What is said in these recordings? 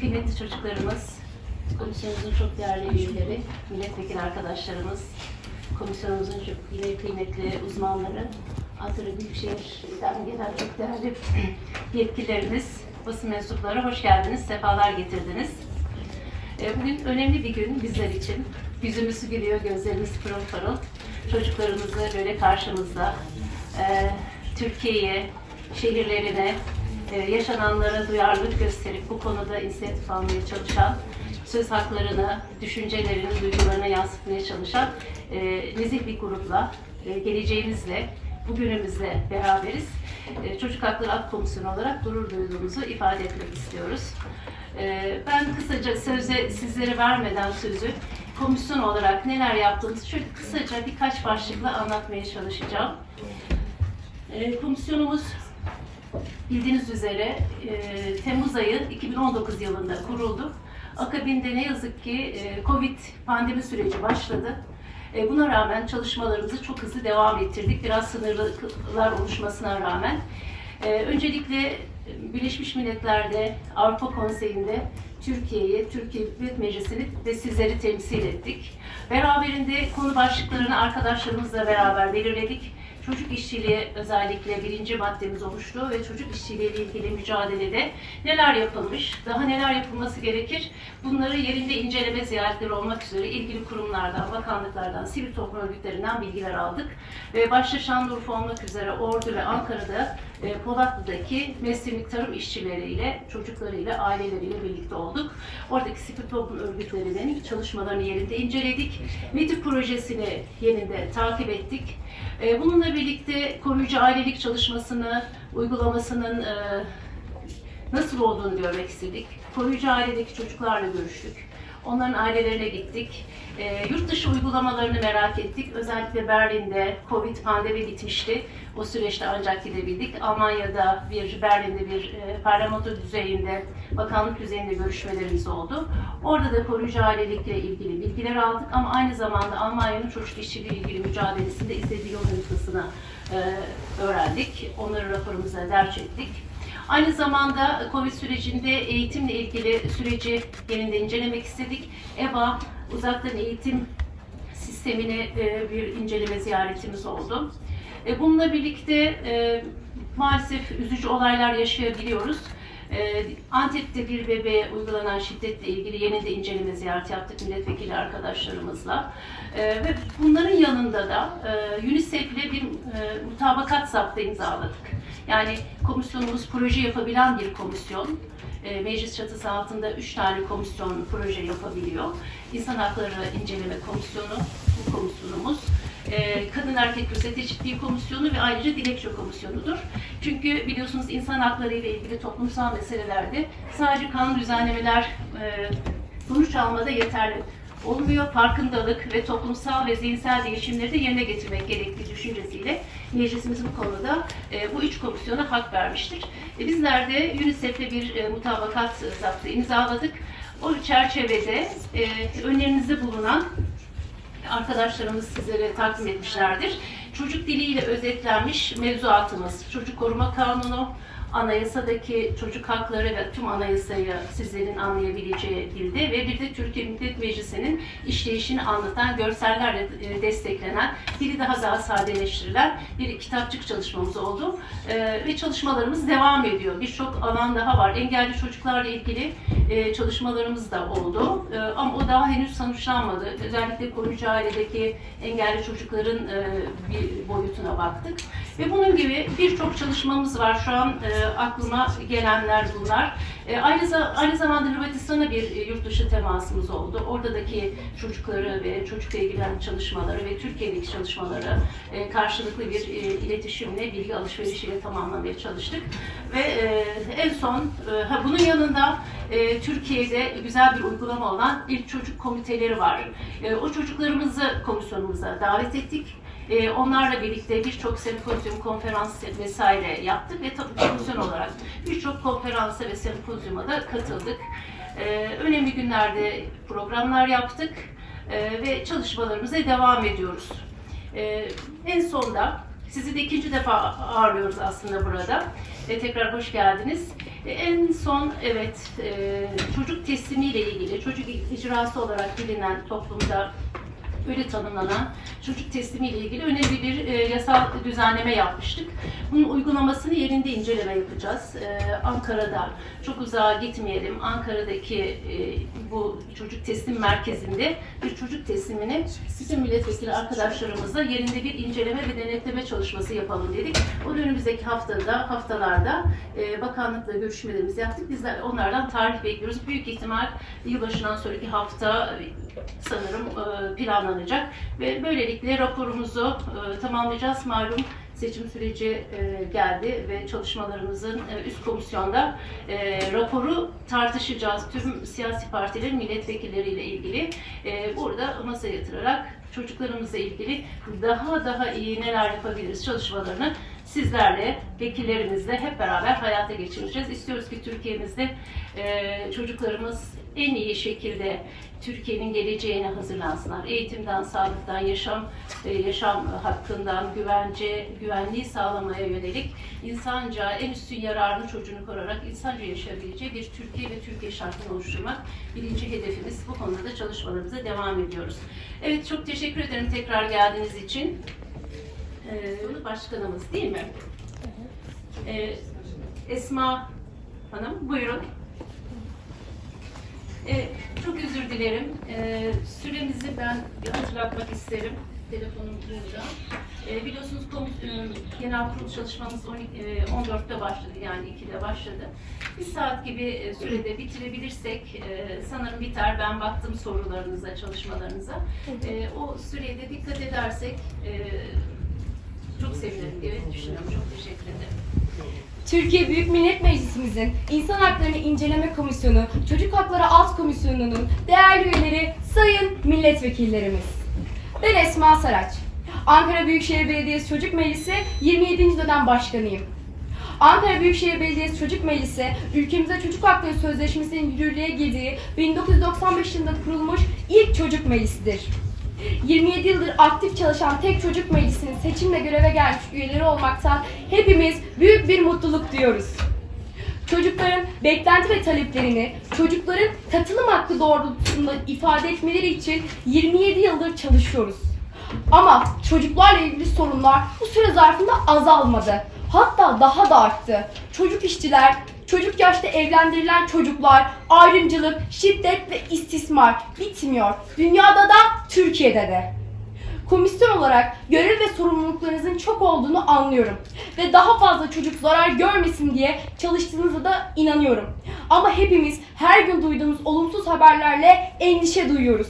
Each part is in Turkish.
Kıymetli çocuklarımız, komisyonumuzun çok değerli üyeleri, milletvekili arkadaşlarımız, komisyonumuzun çok yine kıymetli uzmanları, Ankara Büyükşehir'den gelen çok değerli yetkililerimiz, basın mensupları hoş geldiniz, sefalar getirdiniz. E, Bugün önemli bir gün bizler için. Yüzümüz gülüyor, gözlerimiz pırıl pırıl. Çocuklarımızı böyle karşımızda, e, Türkiye'ye, şehirlerine, yaşananlara duyarlılık gösterip bu konuda inisiyatif almaya çalışan, söz haklarını, düşüncelerini, duygularını yansıtmaya çalışan e, nezih bir grupla, e, geleceğimizle, bugünümüzle beraberiz. E, Çocuk Hakları Alt Komisyonu olarak gurur duyduğumuzu ifade etmek istiyoruz. E, Ben kısaca söze sizlere vermeden sözü komisyon olarak neler yaptığımızı şöyle kısaca birkaç başlıkla anlatmaya çalışacağım. E, Komisyonumuz bildiğiniz üzere e, Temmuz ayı 2019 yılında kuruldu. Akabinde ne yazık ki e, Covid pandemi süreci başladı. E, buna rağmen çalışmalarımızı çok hızlı devam ettirdik. Biraz sınırlar oluşmasına rağmen. E, öncelikle Birleşmiş Milletler'de, Avrupa Konseyi'nde Türkiye'yi, Türkiye Büyük Meclisi'ni ve sizleri temsil ettik. Beraberinde konu başlıklarını arkadaşlarımızla beraber belirledik. Çocuk işçiliği özellikle birinci maddemiz oluştu ve çocuk işçiliği ile ilgili mücadelede neler yapılmış, daha neler yapılması gerekir bunları yerinde inceleme ziyaretleri olmak üzere ilgili kurumlardan, bakanlıklardan, sivil toplum örgütlerinden bilgiler aldık. Ve başta Şanlıurfa olmak üzere Ordu ve Ankara'da e, Polatlı'daki mesleğlik tarım işçileriyle, çocuklarıyla, aileleriyle birlikte olduk. Oradaki sivil toplum örgütlerinin çalışmalarını yerinde inceledik. METÜ projesini yerinde takip ettik. E, Bununla birlikte koruyucu ailelik çalışmasını, uygulamasının e, nasıl olduğunu görmek istedik. Koruyucu ailedeki çocuklarla görüştük. Onların ailelerine gittik. E, yurt dışı uygulamalarını merak ettik. Özellikle Berlin'de Covid pandemi bitmişti. O süreçte ancak gidebildik. Almanya'da bir, Berlin'de bir e, parlamento düzeyinde, bakanlık düzeyinde görüşmelerimiz oldu. Orada da koruyucu ailelikle ilgili bilgiler aldık ama aynı zamanda Almanya'nın çocuk işçiliği ilgili mücadelesinde izlediği yol haritasını e, öğrendik. Onları raporumuza derç ettik. Aynı zamanda Covid sürecinde eğitimle ilgili süreci yerinde incelemek istedik. EBA uzaktan eğitim sistemini e, bir inceleme ziyaretimiz oldu. E, Bununla birlikte e, maalesef üzücü olaylar yaşayabiliyoruz. E, Antep'te bir bebeğe uygulanan şiddetle ilgili yeni de inceleme ziyareti yaptık milletvekili arkadaşlarımızla. E, ve bunların yanında da e, UNICEF'le bir e, mutabakat zaptı imzaladık. Yani komisyonumuz proje yapabilen bir komisyon. E, meclis çatısı altında üç tane komisyon proje yapabiliyor. İnsan Hakları İnceleme Komisyonu, bu komisyonumuz. E, Kadın Erkek Gözetme Eşitliği Komisyonu ve ayrıca Dilekçe Komisyonu'dur. Çünkü biliyorsunuz insan hakları ile ilgili toplumsal meselelerde sadece kanun düzenlemeler e, sonuç almada yeterli olmuyor. Farkındalık ve toplumsal ve zihinsel değişimleri de yerine getirmek gerektiği düşüncesiyle meclisimiz bu konuda e, bu üç komisyona hak vermiştir. E, bizler de UNICEF'le bir e, mutabakat zaptı imzaladık. O çerçevede e, önerinizde bulunan arkadaşlarımız sizlere takdim etmişlerdir. Çocuk diliyle özetlenmiş mevzuatımız, Çocuk Koruma Kanunu, anayasadaki çocuk hakları ve tüm anayasayı sizlerin anlayabileceği dilde ve bir de Türkiye Millet Meclisi'nin işleyişini anlatan görsellerle e, desteklenen, dili daha daha sadeleştirilen bir kitapçık çalışmamız oldu. E, Ve çalışmalarımız devam ediyor. Birçok alan daha var. Engelli çocuklarla ilgili e, çalışmalarımız da oldu. Ama o daha henüz sonuçlanmadı. Özellikle koruyucu ailedeki engelli çocukların bir boyutuna baktık. Ve bunun gibi birçok çalışmamız var. Şu an e, aklıma gelenler bunlar. E, aynı, aynı zamanda Hırvatistan'a bir e, yurt dışı temasımız oldu. Oradaki çocukları ve çocukla ilgilenen çalışmaları ve Türkiye'deki çalışmaları e, karşılıklı bir e, iletişimle, bilgi alışverişiyle tamamlamaya çalıştık. Ve e, en son, e, ha, bunun yanında e, Türkiye'de güzel bir uygulama olan ilk çocuk komiteleri var. E, o çocuklarımızı komisyonumuza davet ettik. E, onlarla birlikte birçok sempozyum, konferans vesaire yaptık ve tabii komisyon olarak birçok konferansa ve sempozyuma da katıldık. E, önemli günlerde programlar yaptık e, ve çalışmalarımıza devam ediyoruz. E, en sonda sizi de ikinci defa ağırlıyoruz aslında burada. E, tekrar hoş geldiniz. E, En son evet e, çocuk teslimiyle ilgili çocuk icrası olarak bilinen toplumda öyle tanımlanan çocuk teslimiyle ilgili önemli bir e, yasal düzenleme yapmıştık. Bunun uygulamasını yerinde inceleme yapacağız. E, Ankara'da çok uzağa gitmeyelim. Ankara'daki e, bu çocuk teslim merkezinde bir çocuk teslimini bütün milletvekili arkadaşlarımızla yerinde bir inceleme ve denetleme çalışması yapalım dedik. O önümüzdeki haftada, haftalarda e, bakanlıkla görüşmelerimizi yaptık. Biz de onlardan tarih bekliyoruz. Büyük ihtimal yılbaşından sonraki hafta sanırım e, planlanacak ve böylelikle raporumuzu e, tamamlayacağız. Malum seçim süreci e, geldi ve çalışmalarımızın üst komisyonda raporu tartışacağız. Tüm siyasi partilerin milletvekilleriyle ilgili burada masaya yatırarak çocuklarımızla ilgili daha daha iyi neler yapabiliriz çalışmalarını sizlerle, vekillerimizle hep beraber hayata geçireceğiz. İstiyoruz ki Türkiye'mizde çocuklarımız en iyi şekilde Türkiye'nin geleceğine hazırlansınlar. Eğitimden, sağlıktan, yaşam e, yaşam hakkından, güvence, güvenliği sağlamaya yönelik insanca en üstün yararını çocuğunu koruyarak insanca yaşayabileceği bir Türkiye ve Türkiye şartını oluşturmak birinci hedefimiz. Bu konuda da çalışmalarımıza devam ediyoruz. Evet çok teşekkür ederim tekrar geldiğiniz için. Ee, başkanımız değil mi? Ee, Esma Hanım buyurun. Ee, çok özür dilerim. Ee, süremizi ben hatırlatmak isterim. Telefonum burada. Ee, biliyorsunuz e, genel kurul çalışmamız 12, e, 14'te başladı yani 2'de başladı. Bir saat gibi e, sürede bitirebilirsek sanırım biter. Ben baktım sorularınıza, çalışmalarınıza. E, o süreye de dikkat edersek çok sevinirim diye düşünüyorum. Çok teşekkür ederim. Türkiye Büyük Millet Meclisimizin İnsan Haklarını İnceleme Komisyonu, Çocuk Hakları Alt Komisyonu'nun değerli üyeleri, sayın milletvekillerimiz. Ben Esma Saraç. Ankara Büyükşehir Belediyesi Çocuk Meclisi 27. dönem başkanıyım. Ankara Büyükşehir Belediyesi Çocuk Meclisi, ülkemize Çocuk Hakları Sözleşmesi'nin yürürlüğe girdiği 1995 yılında kurulmuş ilk çocuk meclisidir. 27 yıldır aktif çalışan tek çocuk meclisinin seçimle göreve gelmiş üyeleri olmaktan hepimiz büyük bir mutluluk duyuyoruz. Çocukların beklenti ve taleplerini çocukların katılım hakkı doğrultusunda ifade etmeleri için 27 yıldır çalışıyoruz. Ama çocuklarla ilgili sorunlar bu süre zarfında azalmadı. Hatta daha da arttı. Çocuk işçiler, çocuk yaşta evlendirilen çocuklar, ayrımcılık, şiddet ve istismar bitmiyor. Dünyada da Türkiye'de de. Komisyon olarak görev ve sorumluluklarınızın çok olduğunu anlıyorum. Ve daha fazla çocuk zarar görmesin diye çalıştığınıza da inanıyorum. Ama hepimiz her gün duyduğumuz olumsuz haberlerle endişe duyuyoruz.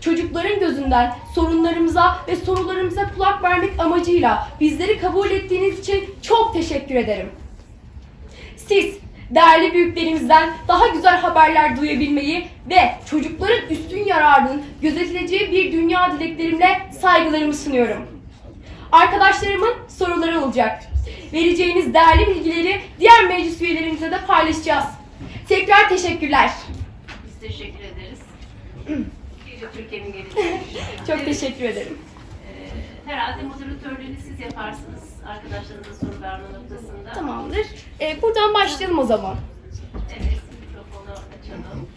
Çocukların gözünden sorunlarımıza ve sorularımıza kulak vermek amacıyla bizleri kabul ettiğiniz için çok teşekkür ederim. Siz değerli büyüklerimizden daha güzel haberler duyabilmeyi ve çocukların üstün yararının gözetileceği bir dünya dileklerimle saygılarımı sunuyorum. Arkadaşlarımın soruları olacak. Vereceğiniz değerli bilgileri diğer meclis üyelerimize de paylaşacağız. Tekrar teşekkürler. Biz teşekkür ederiz. Türkiye'nin geleceği. Çok teşekkür ederim. Herhalde moderatörlüğünü siz yaparsınız arkadaşlarınıza soru verme noktasında. Tamamdır. Ee, buradan başlayalım o zaman. Evet, mikrofonu açalım.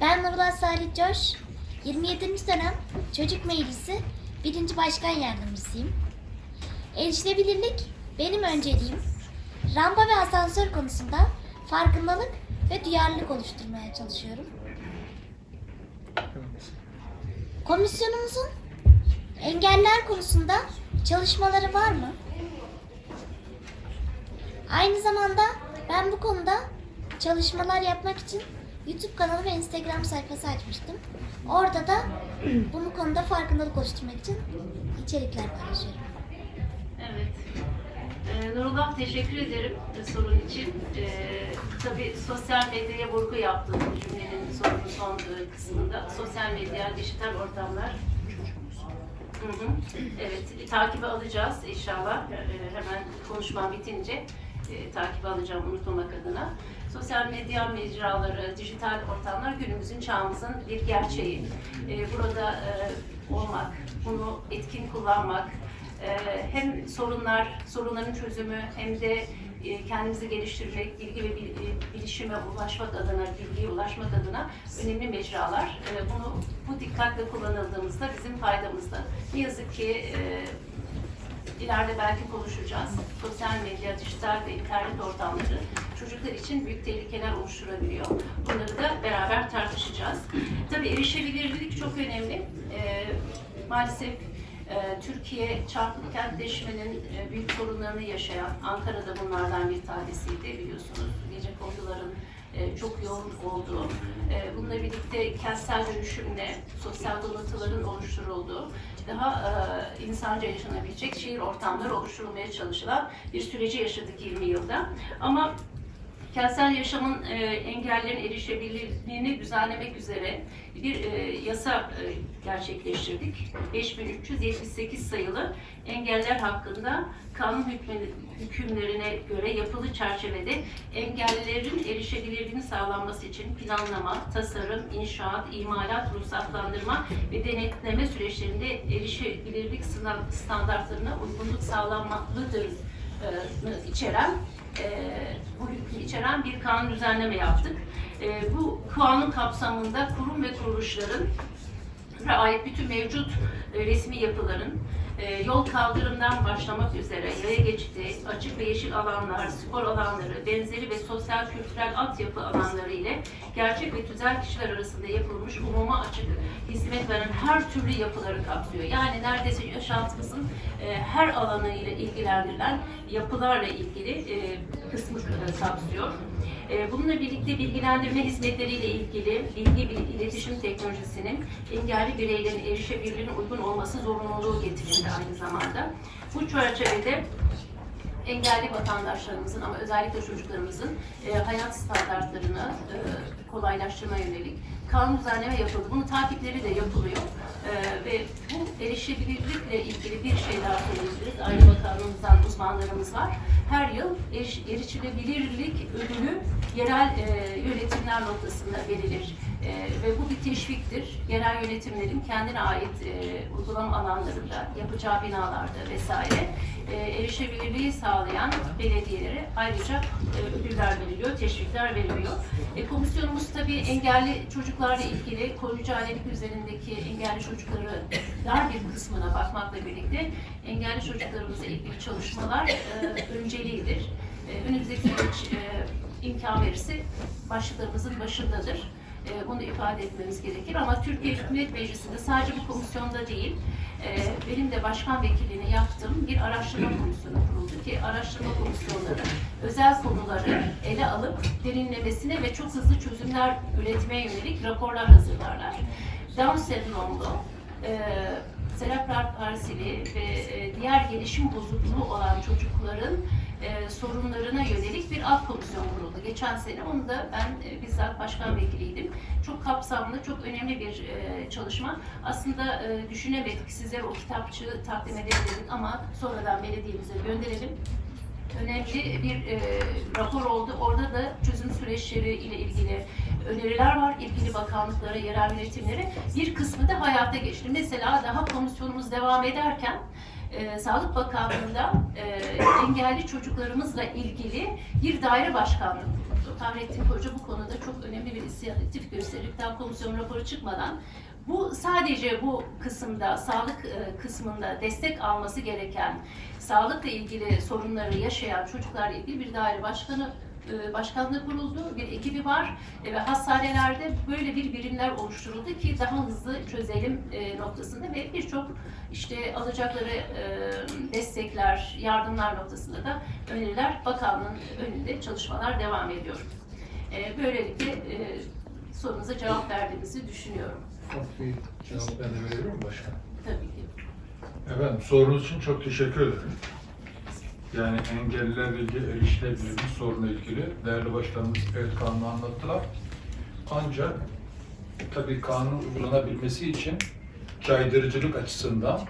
Ben Nurullah Salih Coş, 27. dönem Çocuk Meclisi 1. Başkan Yardımcısıyım. Erişilebilirlik benim önceliğim. Rampa ve asansör konusunda farkındalık ve duyarlılık oluşturmaya çalışıyorum. Komisyonumuzun engeller konusunda çalışmaları var mı? Aynı zamanda ben bu konuda çalışmalar yapmak için YouTube kanalı ve Instagram sayfası açmıştım. Orada da bu konuda farkındalık oluşturmak için içerikler paylaşıyorum. Evet. Ee, Nurullah teşekkür ederim e, sorun için. Ee, tabii sosyal medyaya vurgu yaptım bu cümlenin sorunun son e, kısmında. Sosyal medya, dijital ortamlar. Hı hı. Evet, takibe alacağız inşallah. E, hemen konuşmam bitince e, takibe alacağım unutmamak adına. Sosyal medya mecraları, dijital ortamlar günümüzün çağımızın bir gerçeği. E, burada e, olmak, bunu etkin kullanmak, hem sorunlar, sorunların çözümü hem de e, kendimizi geliştirmek, bilgi ve e, bilişime ulaşmak adına, bilgiye ulaşmak adına önemli mecralar. E, Bunu bu dikkatle kullanıldığımızda bizim faydamızda. Ne yazık ki e, ileride belki konuşacağız. Sosyal medya, dijital ve internet ortamları çocuklar için büyük tehlikeler oluşturabiliyor. Bunları da beraber tartışacağız. Tabii erişebilirlik çok önemli. Ee, maalesef Türkiye çarpık kentleşmenin e, büyük sorunlarını yaşayan, Ankara'da bunlardan bir tanesiydi biliyorsunuz. Gece konduların e, çok yoğun olduğu, e, bununla birlikte kentsel dönüşümle sosyal donatıların oluşturulduğu, daha insanca yaşanabilecek şehir ortamları oluşturulmaya çalışılan bir süreci yaşadık 20 yılda. Ama kentsel yaşamın e, engellerin erişebilirliğini düzenlemek üzere bir e, yasa e, gerçekleştirdik. 5378 sayılı engeller hakkında kanun hükmü- hükümlerine göre yapılı çerçevede engellilerin erişebilirliğini sağlanması için planlama, tasarım, inşaat, imalat, ruhsatlandırma ve denetleme süreçlerinde erişebilirlik standartlarına uygunluk sağlanmalıdır e, içeren e, içeren bir kanun düzenleme yaptık. E, bu kanun kapsamında kurum ve kuruluşların ait bütün mevcut e, resmi yapıların e, yol kaldırımdan başlamak üzere yaya geçidi, açık ve yeşil alanlar, spor alanları, benzeri ve sosyal kültürel altyapı alanları ile gerçek ve tüzel kişiler arasında yapılmış umuma açık hizmet veren her türlü yapıları kapsıyor. Yani neredeyse yaşantımızın e, her alanıyla ilgilendirilen yapılarla ilgili e, kısmı kapsıyor. E, Bununla birlikte bilgilendirme hizmetleriyle ilgili bilgi iletişim teknolojisinin engelli bireylerin erişebilirliğine uygun olması zorunluluğu getirildi aynı zamanda. Bu çerçevede engelli vatandaşlarımızın ama özellikle çocuklarımızın e, hayat standartlarını e, kolaylaştırma yönelik kanun düzenleme yapıldı. Bunun takipleri de yapılıyor. E, ve bu erişebilirlikle ilgili bir şey daha söyleyebiliriz. Aynı bakanlığımızdan uzmanlarımız var. Her yıl eriş, erişilebilirlik ödülü yerel e, yönetimler noktasında verilir. E, ve bu bir teşviktir. Yerel yönetimlerin kendine ait e, uygulama alanlarında, yapacağı binalarda vesaire e, erişebilirliği sağlayan belediyelere ayrıca e, ödüller veriliyor, teşvikler veriliyor. E, komisyonumuz tabii engelli çocuklarla ilgili koruyucu ailelik üzerindeki engelli çocukları dar bir kısmına bakmakla birlikte engelli çocuklarımızla ilgili çalışmalar e, önceliğidir. E, önümüzdeki süreç e, imkan verirse başlıklarımızın başındadır. E, bunu ifade etmemiz gerekir ama Türkiye Millet Meclisi'nde sadece bu komisyonda değil, e, benim de başkan vekilliğini yaptığım bir araştırma komisyonu kuruldu ki araştırma komisyonları özel konuları ele alıp derinlemesine ve çok hızlı çözümler üretmeye yönelik raporlar hazırlarlar. Down sendromlu, e, serebral palsili ve e, diğer gelişim bozukluğu olan çocukların e, sorunlarına yönelik bir alt komisyon kuruldu. Geçen sene onu da ben e, bizzat başkan vekiliydim. Çok kapsamlı, çok önemli bir e, çalışma. Aslında e, düşünemedik size o kitapçığı takdim edebilirdik ama sonradan belediyemize gönderelim önemli bir e, rapor oldu. Orada da çözüm süreçleri ile ilgili öneriler var. ilgili bakanlıklara, yerel yönetimlere. Bir kısmı da hayata geçti. Mesela daha komisyonumuz devam ederken e, Sağlık Bakanlığı'nda e, engelli çocuklarımızla ilgili bir daire başkanlığı kuruldu. Fahrettin Koca bu konuda çok önemli bir inisiyatif gösterip daha komisyon raporu çıkmadan bu sadece bu kısımda, sağlık e, kısmında destek alması gereken, sağlıkla ilgili sorunları yaşayan çocuklarla ilgili bir daire başkanı başkanlığı kuruldu, bir ekibi var E, ve hastanelerde böyle bir birimler oluşturuldu ki daha hızlı çözelim e, noktasında ve birçok işte alacakları e, destekler, yardımlar noktasında da öneriler bakanlığın önünde çalışmalar devam ediyor. E, Böylelikle e, sorunuza cevap verdiğimizi düşünüyorum. Ufak bir cevap ben de miyim başkan? Tabii ki. Efendim sorunuz için çok teşekkür ederim. Yani engellilerle ilgili erişilebilirlik sorunla ilgili değerli başkanımız evet kanunu anlattılar. Ancak tabii kanun uygulanabilmesi için caydırıcılık açısından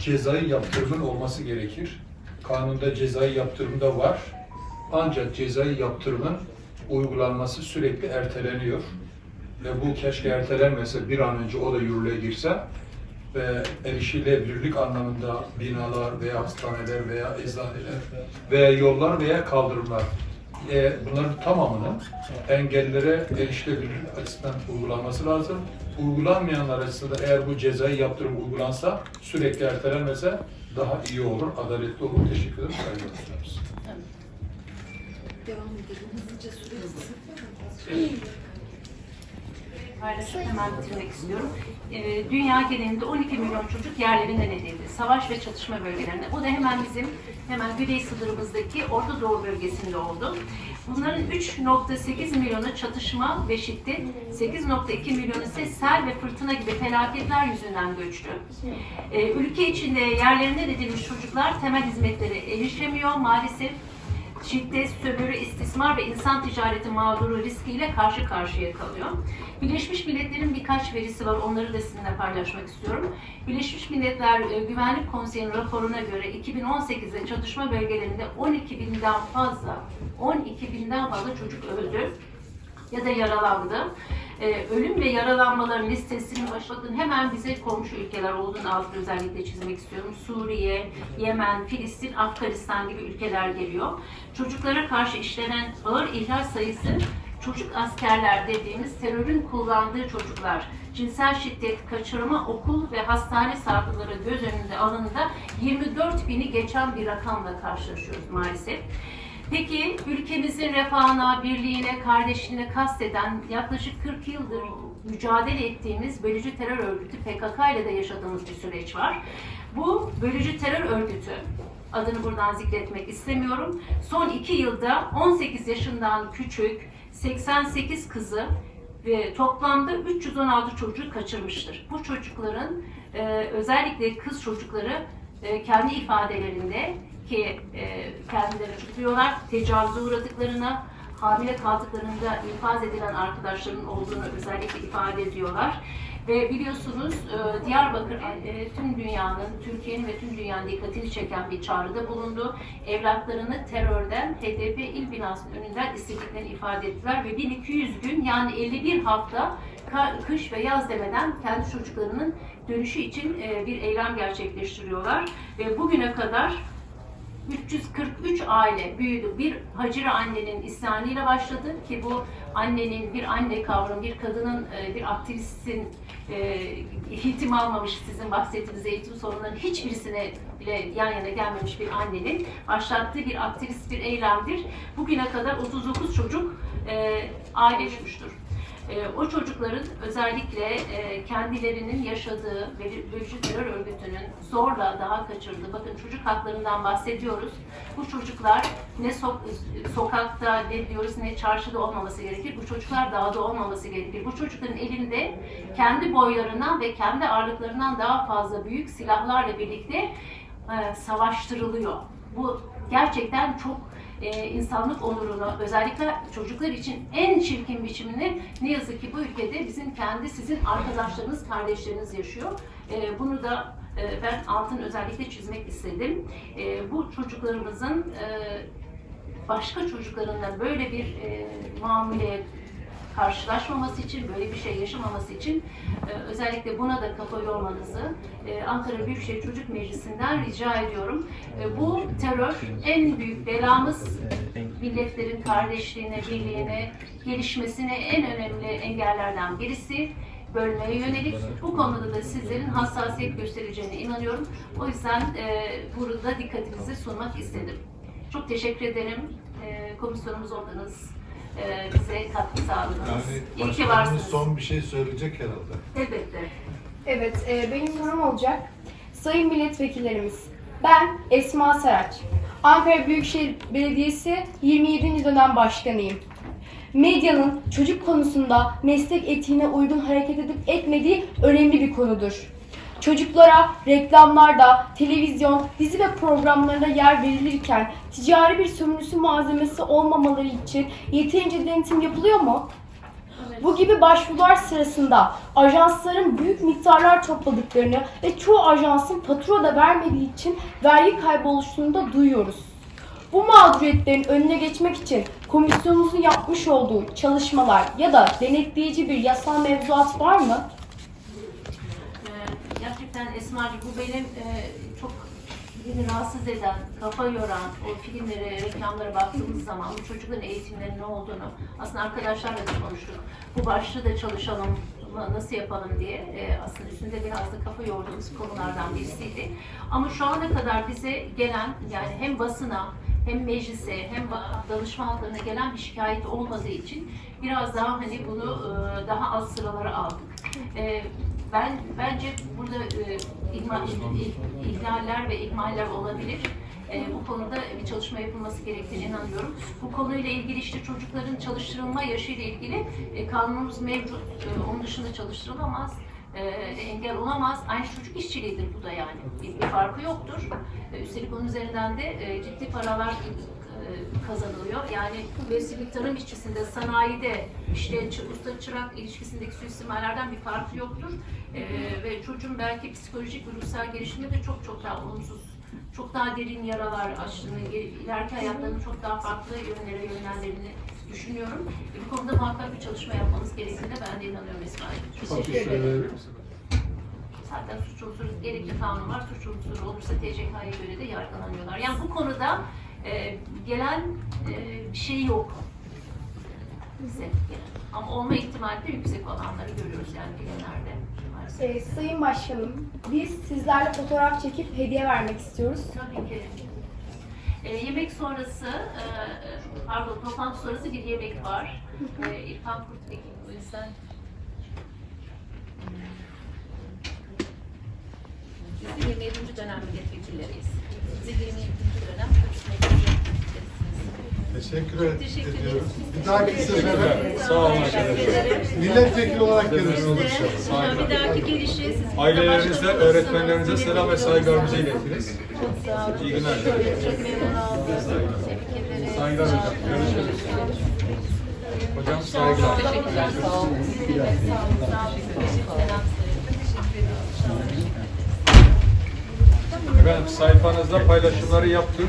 cezai yaptırımın olması gerekir. Kanunda cezai yaptırım da var. Ancak cezai yaptırımın uygulanması sürekli erteleniyor. Ve bu keşke ertelenmese bir an önce o da yürürlüğe girse ve erişilebilirlik anlamında binalar veya hastaneler veya eczaneler veya yollar veya kaldırımlar e, bunların tamamının engellilere erişilebilirlik açısından uygulanması lazım. Uygulanmayanlar açısından eğer bu cezai yaptırım uygulansa sürekli ertelenmese daha iyi olur, adaletli olur. Teşekkür ederim. Saygılar sunarız. Paylaşıp hemen bitirmek istiyorum. Ee, dünya genelinde 12 milyon çocuk yerlerinden edildi. Savaş ve çatışma bölgelerinde. Bu da hemen bizim hemen güney sınırımızdaki Orta Doğu bölgesinde oldu. Bunların 3.8 milyonu çatışma ve şiddet, 8.2 milyonu ise sel ve fırtına gibi felaketler yüzünden göçtü. Ee, ülke içinde yerlerinden edilmiş çocuklar temel hizmetlere erişemiyor maalesef şiddet, sömürü, istismar ve insan ticareti mağduru riskiyle karşı karşıya kalıyor. Birleşmiş Milletler'in birkaç verisi var, onları da sizinle paylaşmak istiyorum. Birleşmiş Milletler e, Güvenlik Konseyi'nin raporuna göre 2018'de çatışma bölgelerinde 12 binden fazla, 12 binden fazla çocuk öldü ya da yaralandı. Ee, ölüm ve yaralanmaların listesini bakın hemen bize komşu ülkeler olduğunu altını özellikle çizmek istiyorum. Suriye, Yemen, Filistin, Afganistan gibi ülkeler geliyor. Çocuklara karşı işlenen ağır ihlal sayısı çocuk askerler dediğimiz terörün kullandığı çocuklar, cinsel şiddet, kaçırma, okul ve hastane saldırıları göz önünde alındığında 24 bini geçen bir rakamla karşılaşıyoruz maalesef. Peki ülkemizin refahına, birliğine, kardeşliğine kasteden yaklaşık 40 yıldır mücadele ettiğimiz bölücü terör örgütü PKK ile de yaşadığımız bir süreç var. Bu bölücü terör örgütü adını buradan zikretmek istemiyorum. Son iki yılda 18 yaşından küçük 88 kızı ve toplamda 316 çocuğu kaçırmıştır. Bu çocukların e, özellikle kız çocukları e, kendi ifadelerinde ki e, kendileri açıklıyorlar tecavüze uğradıklarını, hamile kaldıklarında infaz edilen arkadaşların olduğunu özellikle ifade ediyorlar. Ve biliyorsunuz e, Diyarbakır e, tüm dünyanın, Türkiye'nin ve tüm dünyanın dikkatini çeken bir çağrıda bulundu. Evlatlarını terörden HDP il binasının önünden istediklerini ifade ettiler ve 1200 gün yani 51 hafta kış ve yaz demeden kendi çocuklarının dönüşü için e, bir eylem gerçekleştiriyorlar. Ve bugüne kadar 343 aile büyüdü. Bir Hacire annenin isyanıyla başladı ki bu annenin bir anne kavramı, bir kadının, e, bir aktivistin eğitim almamış sizin bahsettiğiniz eğitim sorunlarının hiçbirisine bile yan yana gelmemiş bir annenin başlattığı bir aktivist bir eylemdir. Bugüne kadar 39 çocuk e, aile düşmüştür. E, o çocukların özellikle e, kendilerinin yaşadığı bölücü terör örgütünün zorla daha kaçırdığı, bakın çocuk haklarından bahsediyoruz. Bu çocuklar ne sok- sokakta ne diyoruz ne çarşıda olmaması gerekir. Bu çocuklar dağda olmaması gerekir. Bu çocukların elinde kendi boylarından ve kendi ağırlıklarından daha fazla büyük silahlarla birlikte e, savaştırılıyor. Bu gerçekten çok e, insanlık onurunu özellikle çocuklar için en çirkin biçimini ne yazık ki bu ülkede bizim kendi sizin arkadaşlarınız, kardeşleriniz yaşıyor. E, bunu da e, ben altın özellikle çizmek istedim. E, bu çocuklarımızın e, başka çocuklarınla böyle bir e, muameleye karşılaşmaması için, böyle bir şey yaşamaması için e, özellikle buna da kafa yormanızı e, Ankara Büyükşehir Çocuk Meclisi'nden rica ediyorum. E, bu terör en büyük belamız milletlerin kardeşliğine, birliğine, gelişmesine en önemli engellerden birisi bölmeye yönelik. Bu konuda da sizlerin hassasiyet göstereceğine inanıyorum. O yüzden e, burada dikkatinizi sunmak istedim. Çok teşekkür ederim. E, komisyonumuz oldunuz. E, bize katkı sağladınız. Yani İyi ki başkanımız varsınız. son bir şey söyleyecek herhalde. Elbette. Evet, e, benim sorum olacak. Sayın milletvekillerimiz, ben Esma Saraç. Ankara Büyükşehir Belediyesi 27. dönem başkanıyım. Medyanın çocuk konusunda meslek etiğine uygun hareket edip etmediği önemli bir konudur. Çocuklara reklamlarda, televizyon, dizi ve programlarında yer verilirken ticari bir sömürüsü malzemesi olmamaları için yeterince denetim yapılıyor mu? Bu gibi başvurular sırasında ajansların büyük miktarlar topladıklarını ve çoğu ajansın fatura da vermediği için vergi kaybı oluştuğunu da duyuyoruz. Bu mağduriyetlerin önüne geçmek için komisyonumuzun yapmış olduğu çalışmalar ya da denetleyici bir yasal mevzuat var mı? Gerçekten Esma'cığım bu benim e, çok beni rahatsız eden, kafa yoran o filmlere, reklamlara baktığımız zaman bu çocukların eğitimlerinin ne olduğunu aslında arkadaşlarla da konuştuk. Bu başlığı da çalışalım, nasıl yapalım diye e, aslında üstünde biraz da kafa yorduğumuz konulardan birisiydi. Ama şu ana kadar bize gelen yani hem basına hem meclise hem danışma halklarına gelen bir şikayet olmadığı için biraz daha hani bunu e, daha az sıralara aldık. E, ben bence burada e, ihma- ih- ihlaller ve ihmaller olabilir. E, bu konuda bir çalışma yapılması gerektiğine inanıyorum. Bu konuyla ilgili işte çocukların çalıştırılma yaşıyla ilgili e, kanunumuz mevcut. E, onun dışında çalıştırılamaz. E, engel olamaz. Aynı çocuk işçiliğidir bu da yani. Bir, bir farkı yoktur. E, üstelik onun üzerinden de e, ciddi paralar kazanılıyor. Yani besicilik tarım işçisinde, sanayide, işte usta çırak ilişkisindeki suistimallerden bir farkı yoktur. E, ve çocuğun belki psikolojik ve ruhsal gelişimde de çok çok daha olumsuz, çok daha derin yaralar açtığını, ileriki hayatlarını çok daha farklı yönlere yönlendirdiğini düşünüyorum. E, bu konuda muhakkak bir çalışma yapmamız gerektiğine ben de inanıyorum. Çok teşekkür ederim. Zaten suç unsuru, gerekli kanun var, suç unsuru olursa TCK'ya göre de yargılanıyorlar. Yani bu konuda e, gelen e, bir şey yok. Bize gelen. Ama olma ihtimali de yüksek olanları görüyoruz yani maalesef. Ee, Sayın Başkanım, biz sizlerle fotoğraf çekip hediye vermek istiyoruz. Tabii ki. E, yemek sonrası, e, e, pardon toplantı sonrası bir yemek var. E, İrfan Kurt Ekim o yüzden. Biz de 27. dönem milletvekilleriyiz. Biz de 27. dönem çocuk meclisi Teşekkür teşekkür ediyoruz. ederiz. Bir dahaki sefere Sağ olun arkadaşlar. milletvekili olarak inşallah. de bir dahaki gelişi sizin Ailelerinize, başkanınızla, öğretmenlerinize selam ve saygılarımızı iletiriz. Çok sağ olun. İyi günler. Çok memnun oldum. Tebrik ederiz. Saygılar hocam. Görüşürüz. Hocam saygılar. Teşekkürler. Sağ olun. Sağ olun. Sağ olun. Selam söyleyin. Teşekkür ediyorum. Sağ olun. Efendim sayfanızda paylaşımları yaptık.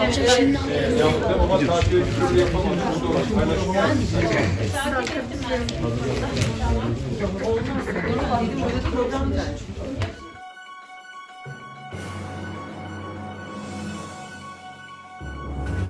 Ee, yaptım ama takip edildiğini yapamadım. Sonra paylaşım ben. Olmaz. Dedim böyle program